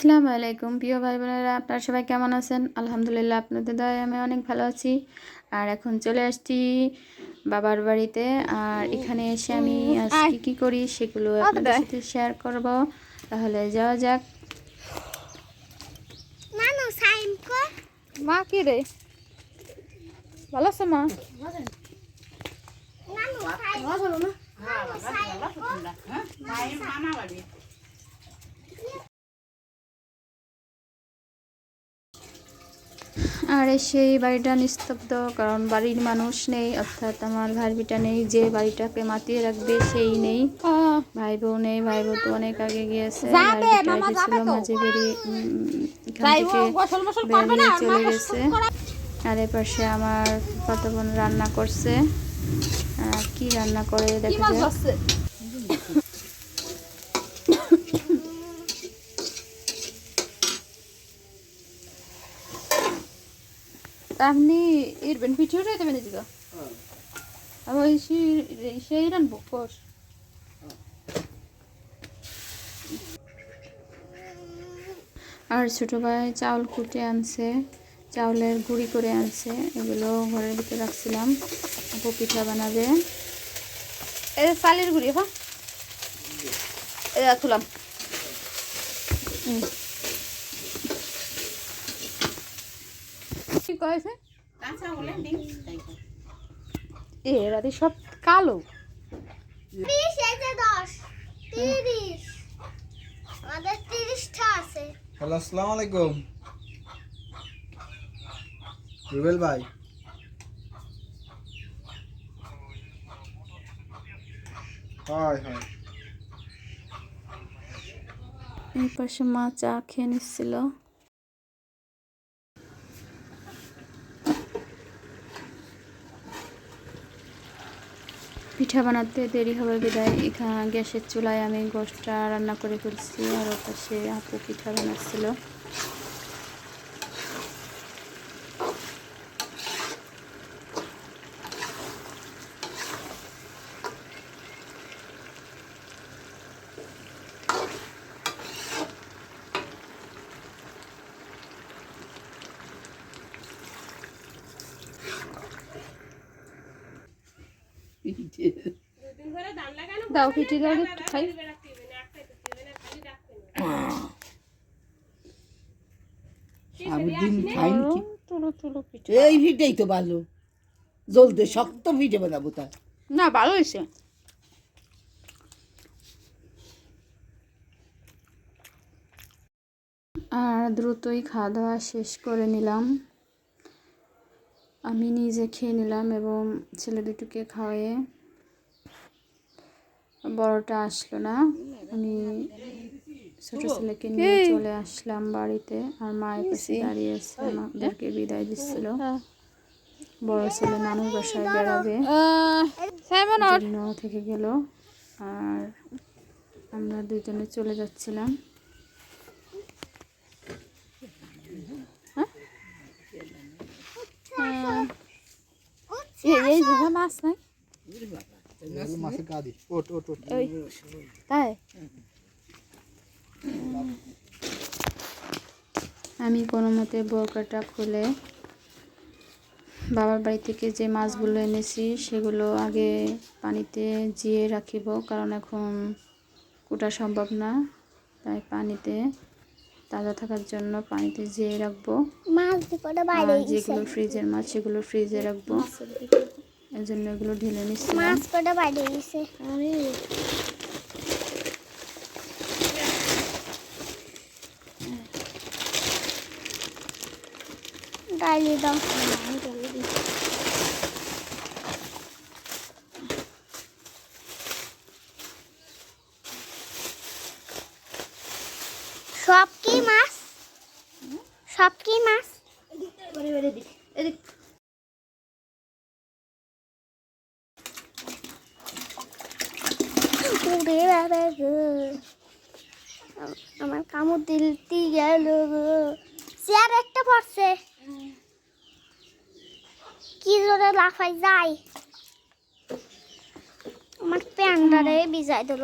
আসসালামু আলাইকুম। প্রিয় ভাই বোনেরা আপনারা সবাই কেমন আছেন? আলহামদুলিল্লাহ আপনাদের দয় আমি অনেক ভালো আছি। আর এখন চলে আসছি বাবার বাড়িতে। আর এখানে এসে আমি আজকে কী করি সেগুলো আপনাদের সাথে শেয়ার করব। তাহলে যাওয়া যাক। মা কি রে? ভালো আছে মা? নানু সাইন ভালো না নানু সাইন আর সেই বাড়িটা নিস্তব্ধ কারণ বাড়ির মানুষ নেই অর্থাৎ আমার ভাইবিটা নেই যে বাড়িটাকে মাতিয়ে রাখবে সেই নেই। ভাই বউ নেই ভাই বউ তো অনেক আগে গিয়েছে এসেছিল মাঝে বেরিয়ে চলে গেছে। আর এ পাশে আমার কত বোন রান্না করছে। কি রান্না করে দেখা যায় আপনি ইরবেন ভিডিও রে দেবেন এদিকে আমার সেই সেই রানবো কোষ আর ছোটো ভাই চাউল কুটে আনছে চাউলের গুঁড়ি করে আনছে এগুলো ঘরের ভিতরে রাখছিলাম। আপু পিঠা বানাবে। এই চালের গুঁড়ি হ্যাঁ? এই। রাখলাম কি কয়েছে এ রাতে সব কালো। হ্যালো আসসালামু আলাইকুম। রুবেল ভাই। হয় হয় এই পাশে মা চা খেয়ে নিচ্ছিল। পিঠা বানাতে দেরি হবে বিদায়। এখানে গ্যাসের চুলায় আমি গোষ্ঠটা রান্না করে ফেলছি আর ওর পাশে আপু পিঠা বানাচ্ছিল। দাও পিঠি দাও একটু খাই। এই ভিটেই তো ভালো। জলদি শক্ত ভিটে বানাবো তা। না ভালো হয়েছে। আর দ্রুতই খাওয়া দাওয়া শেষ করে নিলাম। আমি নিজে খেয়ে নিলাম এবং ছেলে দুটোকে খাওয়ায়ে বড়টা আসলো না। আমি ছোট ছেলেকে নিয়ে চলে আসলাম বাড়িতে আর মায়ের কাছে দাঁড়িয়ে আছে আমাদেরকে বিদায় দিচ্ছিল। বড় ছেলে নানুর বাসায় বেড়াবে থেকে গেল আর আমরা দুজনে চলে যাচ্ছিলাম। এই জায়গা মাছ নাই? মাছের কাদি। ওট ওট ওট। তাই? আমি কোনো মতে বোরকাটা খুলে বাবার বাড়ি থেকে যে মাছগুলো এনেছি সেগুলো আগে পানিতে জিয়ে রাখিব কারণ এখন কুটা সম্ভব না। তাই পানিতে তাজা থাকার জন্য পানিতে জিয়ে রাখব। যেগুলো ফ্রিজের মাছ সেগুলো ফ্রিজে রাখব। এই জন্য এগুলো ঢেলে নিচ্ছিলাম মাছ কটা বাইরে গেছে ডালি দাও সব কি মাছ সব কি মাছ আমার কামড় দিলতি গেল চেয়ার একটা পড়ছে। কি জোরে লাফাই যায়। আমার প্যান্ডারে বিজায় দিল।